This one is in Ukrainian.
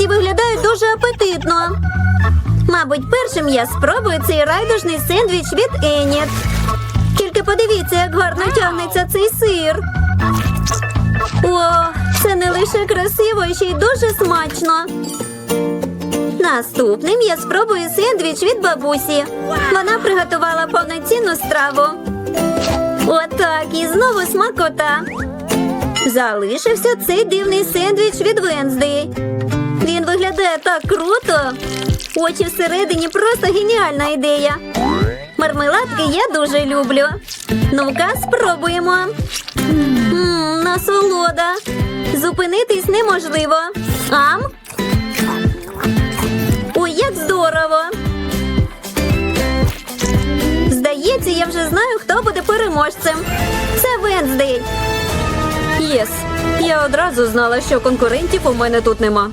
всі виглядають дуже апетитно. Мабуть, першим я спробую цей райдужний сендвіч від Еніт. Тільки подивіться, як гарно тягнеться цей сир. О, це не лише красиво, ще й дуже смачно. Наступним я спробую сендвіч від бабусі. Вона приготувала повноцінну страву. Отак, і знову смакота. Залишився цей дивний сендвіч від Венздей. Виглядає так круто. Очі всередині просто геніальна ідея. Мармеладки я дуже люблю. Ну-ка, спробуємо. Мм, насолода. Зупинитись неможливо. Ам? Ой, як здорово. Здається, я вже знаю, хто буде переможцем. Це Венздей. Єс. Я одразу знала, що конкурентів у мене тут нема.